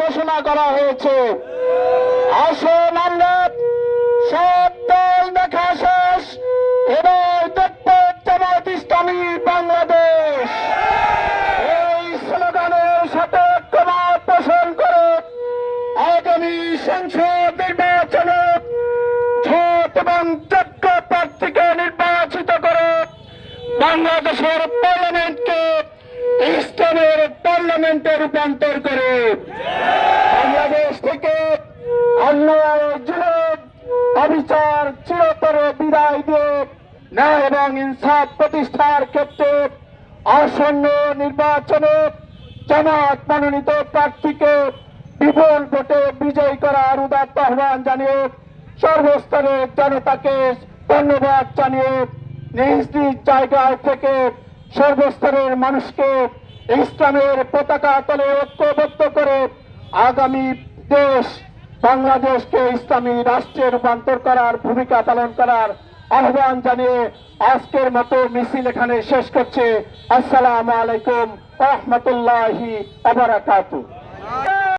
ঘোষণা করা হয়েছে। আসুন আমরা সব দল দেখা শেষ, এবার দেখতে ইসলামী বাংলাদেশ। এই স্লোগানের সাথে পোষণ করে আগামী সংসদ নির্বাচনে ভোট এবং যোগ্য প্রার্থীকে নির্বাচিত করে বাংলাদেশের পার্লামেন্টকে ইসলামের পার্লামেন্টে রূপান্তর করে বাংলাদেশ থেকে অন্যায় অবিচার চিরতরে বিদায় দিয়ে ন্যায় এবং ইনসাফ প্রতিষ্ঠার ক্ষেত্রে আসন্ন নির্বাচনে জামাত মনোনীত প্রার্থীকে বিপুল ভোটে বিজয়ী করার উদাত্ত আহ্বান জানিয়ে সর্বস্তরের জনতাকে ধন্যবাদ জানিয়ে নিজ নিজ জায়গায় থেকে সর্বস্তরের মানুষকে ইসলামের পতাকা তলে ঐক্যবদ্ধ করে আগামী দেশ বাংলাদেশকে ইসলামী রাষ্ট্রে রূপান্তর করার ভূমিকা পালন করার আহ্বান জানিয়ে আজকের মতো মিছিল এখানে শেষ করছে। আসসালামু আলাইকুম রহমতুল্লাহি আবরাকাতু